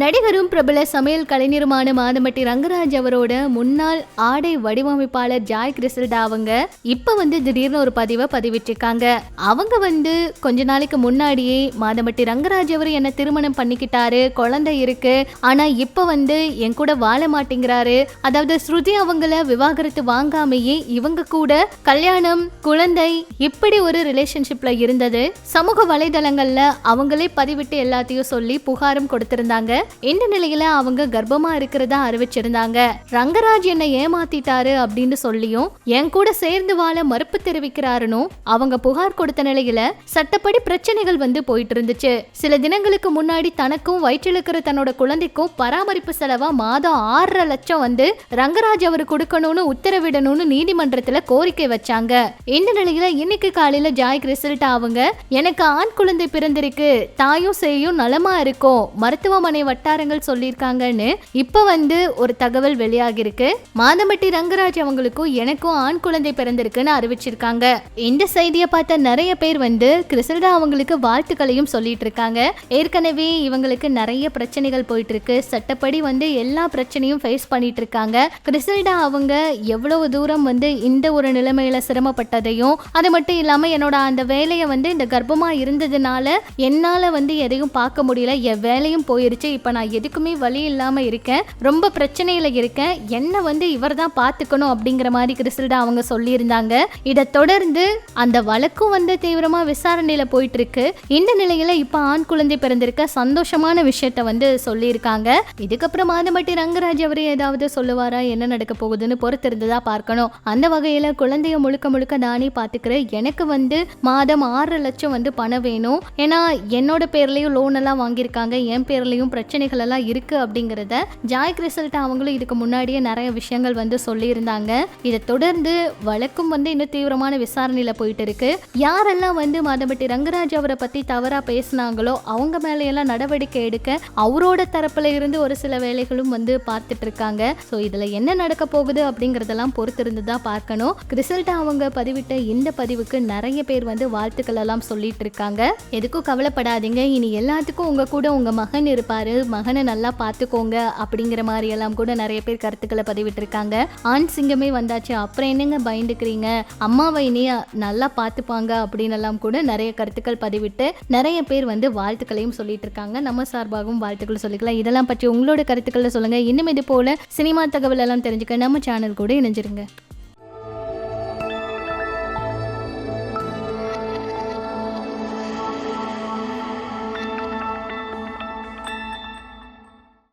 நடிகரும் பிரபல சமையல் கலைஞருமான மாதம்பட்டி ரங்கராஜ் அவரோட முன்னாள் ஆடை வடிவமைப்பாளர் ஜாய் கிறிஸ்டல்டா அவங்க இப்ப வந்து திடீர்னு ஒரு பதிவை பதிவிட்டிருக்காங்க. அவங்க வந்து கொஞ்ச நாளைக்கு முன்னாடியே மாதம்பட்டி ரங்கராஜ் அவர் என்ன திருமணம் பண்ணிக்கிட்டாரு குழந்தை இருக்கு. ஆனா இப்ப வந்து என் கூட வாழ மாட்டேங்கிறாரு. அதாவது ஸ்ருதி அவங்கள விவாகரத்து வாங்காமையே இவங்க கூட கல்யாணம் குழந்தை இப்படி ஒரு ரிலேஷன்ஷிப்ல இருந்தது. சமூக வலைதளங்கள்ல அவங்களே பதிவிட்டு எல்லாத்தையும் சொல்லி புகாரும் கொடுத்திருந்தாங்க. இந்த நிலையில அவங்க கர்ப்பமா இருக்கிறதா அறிவிச்சிருந்தாங்க. ரங்கராஜ் என்னை ஏமாத்திட்டாரு அப்படின்னு சொல்லியும் என் கூட சேர்ந்து வாழ மறுப்பு தெரிவிக்கிறாருன்னு அவங்க புகார் கொடுத்த நிலையில சட்டப்படி பிரச்சனைகள் வந்து போயிட்டு இருந்துச்சு. சில தினங்களுக்கு முன்னாடி தனக்கும் வயிற்றில் இருக்கிற தன்னோட குழந்தைக்கும் பராமரிப்பு செலவா மாதம் ஆறரை லட்சம் வந்து ரங்கராஜ் அவர் கொடுக்கணும்னு உத்தரவிடணும்னு நீதிமன்றத்துல கோரிக்கை வச்சாங்க. இந்த நிலையில இன்னைக்கு காலையில ஜாய் ரிசல்ட் அவங்க எனக்கு ஆண் குழந்தை பிறந்திருக்கு தாயும் சேயும் நலமா இருக்கும் மருத்துவமனை வட்டாரங்கள் சொல்லியிருக்காங்கன்னு இப்போ வந்து ஒரு தகவல் வெளியாகிருக்கு மாதம்பட்டி ரங்கராஜ் அவங்களுக்கும் எனக்கும் ஆண் குழந்தை பிறந்திருக்குன்னு அறிவிச்சிருக்காங்க. இந்த செய்தியை பார்த்த நிறைய பேர் வந்து கிறிஸ்டா அவங்களுக்கு வாழ்த்துக்களையும் சொல்லிட்டு இருக்காங்க ஏற்கனவே இவங்களுக்கு நிறைய பிரச்சனைகள் போயிட்டு இருக்கு சட்டப்படி வந்து எல்லா பிரச்சனையும் ஃபேஸ் பண்ணிட்டு இருக்காங்க கிறிஸ்டா அவங்க எவ்வளவு தூரம் வந்து இந்த ஒரு நிலைமையில சிரமப்பட்டதையும் அது மட்டும் இல்லாம என்னோட அந்த வேலையை வந்து இந்த கர்ப்பமா இருந்ததுனால என்னால வந்து எதையும் பார்க்க முடியல. என் வேலையும் போயிருச்சு. இப்போ நான் எதுக்குமே வழி இல்லாம இருக்கேன். ரொம்ப பிரச்சனையில இருக்கேன். என்ன வந்து இவர் தான் பார்த்துக்கணும் அப்படிங்கிற மாதிரி கிறிஸ்டல்டா அவங்க சொல்லியிருந்தாங்க. இதை தொடர்ந்து அந்த வழக்கும் வந்து தீவிரமா விசாரணையில போயிட்டு இருக்கு இந்த நிலையில இப்ப ஆண் குழந்தை பிறந்திருக்க சந்தோஷமான விஷயத்த வந்து சொல்லியிருக்காங்க. இதுக்கப்புறம் மாதம்பட்டி ரங்கராஜ் அவர் ஏதாவது சொல்லுவாரா? என்ன நடக்க போகுதுன்னு பொறுத்திருந்ததா பார்க்கணும். அந்த வகையில குழந்தைய முழுக்க முழுக்க நானே பாத்துக்கிறேன். எனக்கு வந்து மாதம் ஆறு லட்சம் வந்து பணம் வேணும். ஏன்னா என்னோட பேர்லேயும் லோன் எல்லாம் வாங்கியிருக்காங்க. என் பேர்லயும் பிரச்சனைகள் எல்லாம் இருக்கு அப்படிங்கிறத ஜாய் கிறிசல்ட்ட அவங்களும் இதுக்கு முன்னாடியே நிறைய விஷயங்கள் வந்து சொல்லியிருந்தாங்க. இதை தொடர்ந்து வழக்கும் வந்து இன்னும் தீவிரமான விசாரணையில் போயிட்டு இருக்கு. யாரெல்லாம் வந்து மாதம்பட்டி ரங்கராஜ் அவரை பத்தி தவறா பேசினாங்களோ அவங்க மேலையெல்லாம் எல்லாம் நடவடிக்கை எடுக்க அவரோட தரப்புல இருந்து ஒரு சில வேலைகளும் வந்து பார்த்துட்டு இருக்காங்க. ஸோ இதில் என்ன நடக்க போகுது அப்படிங்கிறதெல்லாம் பொறுத்திருந்து தான் பார்க்கணும். கிறிசல்ட்டா அவங்க பதிவிட்ட இந்த பதிவுக்கு நிறைய பேர் வந்து வாழ்த்துக்கள் எல்லாம் சொல்லிட்டு இருக்காங்க. எதுக்கும் கவலைப்படாதீங்க. இனி எல்லாத்துக்கும் உங்க கூட உங்க மகன் இருப்பாரு. மகனை நல்லா பார்த்துக்கோங்க அப்படிங்கிற மாதிரி எல்லாம் கூட நிறைய பேர் கருத்துக்களை பதிவிட்டிருக்காங்க. ஆண் சிங்கமே வந்தாச்சு. அப்புறம் என்னங்க பயந்துக்கிறீங்க? அம்மாவை இனியா நல்லா பார்த்துப்பாங்க அப்படின்னு எல்லாம் கூட நிறைய கருத்துக்கள் பதிவிட்டு நிறைய பேர் வந்து வாழ்த்துக்களையும் சொல்லிட்டு இருக்காங்க நம்ம சார்பாகவும் வாழ்த்துக்கள் சொல்லிக்கலாம். இதெல்லாம் பற்றி உங்களோட கருத்துக்களை சொல்லுங்க. இன்னும் இது போல சினிமா தகவல் எல்லாம் தெரிஞ்சுக்க நம்ம சேனல் கூட இணைஞ்சிருங்க.